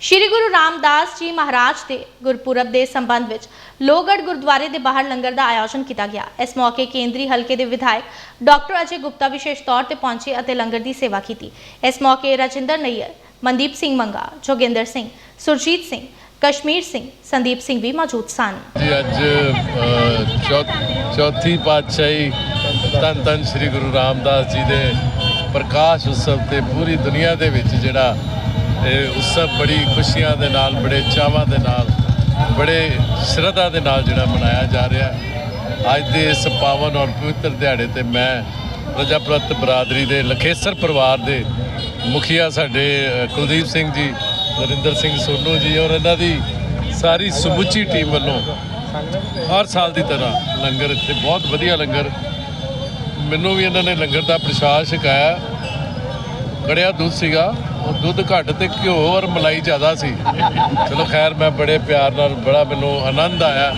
ਸ਼੍ਰੀ ਗੁਰੂ ਰਾਮਦਾਸ ਜੀ ਮਹਾਰਾਜ ਦੇ ਗੁਰਪੁਰਬ ਦੇ ਸੰਬੰਧ ਵਿੱਚ ਲੋਹਗੜ੍ਹ ਗੁਰਦੁਆਰੇ ਦੇ ਬਾਹਰ ਲੰਗਰ ਦਾ ਆਯੋਜਨ ਕੀਤਾ ਗਿਆ। ਇਸ ਮੌਕੇ ਕੇਂਦਰੀ ਹਲਕੇ ਦੇ ਵਿਧਾਇਕ ਡਾਕਟਰ ਅਜੇ ਗੁਪਤਾ ਵਿਸ਼ੇਸ਼ ਤੌਰ ਤੇ ਪਹੁੰਚੇ ਅਤੇ ਲੰਗਰ ਦੀ ਸੇਵਾ ਕੀਤੀ। ਇਸ ਮੌਕੇ ਰਜਿੰਦਰ ਨਈਅਰ, ਮਨਦੀਪ ਸਿੰਘ ਮੰਗਾ, ਜੋਗਿੰਦਰ ਸਿੰਘ, ਸੁਰਜੀਤ ਸਿੰਘ, ਕਸ਼ਮੀਰ ਸਿੰਘ, ਸੰਦੀਪ ਸਿੰਘ ਵੀ ਮੌਜੂਦ ਸਨ। ਜੀ, ਅੱਜ ਚੌਥੀ ਪਾਤਸ਼ਾਹੀ ਧੰਨ ਧੰਨ ਸ੍ਰੀ ਗੁਰੂ ਰਾਮਦਾਸ ਜੀ ਦੇ ਪ੍ਰਕਾਸ਼ ਉਤਸਵ ਤੇ ਪੂਰੀ ਦੁਨੀਆ ਦੇ ਵਿੱਚ ਜਿਹੜਾ ਇਹ ਉਤਸਵ ਬੜੀ ਖੁਸ਼ੀਆਂ ਦੇ ਨਾਲ, ਬੜੇ ਚਾਵਾਂ ਦੇ ਨਾਲ, ਬੜੇ ਸ਼ਰਧਾ ਦੇ ਨਾਲ ਜਿਹੜਾ ਮਨਾਇਆ ਜਾ ਰਿਹਾ ਅੱਜ ਦੇ ਇਸ ਪਾਵਨ ਔਰ ਪਵਿੱਤਰ ਦਿਹਾੜੇ ਤੇ ਮੈਂ ਪ੍ਰਜਾਪ੍ਰਤ ਬਰਾਦਰੀ ਦੇ ਲਖੇਸਰ ਪਰਿਵਾਰ ਦੇ ਮੁਖੀਆ ਸਾਡੇ ਕੁਲਦੀਪ ਸਿੰਘ ਜੀ, ਨਰਿੰਦਰ ਸਿੰਘ ਸੋਨੂ ਜੀ ਔਰ ਇਹਨਾਂ ਦੀ ਸਾਰੀ ਸਮੁੱਚੀ ਟੀਮ ਵੱਲੋਂ ਹਰ ਸਾਲ ਦੀ ਤਰ੍ਹਾਂ ਲੰਗਰ ਇੱਥੇ ਬਹੁਤ ਵਧੀਆ ਲੰਗਰ। ਮੈਨੂੰ ਵੀ ਇਹਨਾਂ ਨੇ ਲੰਗਰ ਦਾ ਪ੍ਰਸ਼ਾਦ ਛਕਾਇਆ। ਕੜਿਆ ਦੁੱਧ ਸੀਗਾ, ਉਹ ਦੁੱਧ ਘੱਟ ਤੇ ਘਿਓ ਔਰ ਮਲਾਈ ਜ਼ਿਆਦਾ ਸੀ। ਚਲੋ ਖੈਰ, ਮੈਂ ਬੜੇ ਪਿਆਰ ਨਾਲ, ਬੜਾ ਮੈਨੂੰ ਆਨੰਦ ਆਇਆ।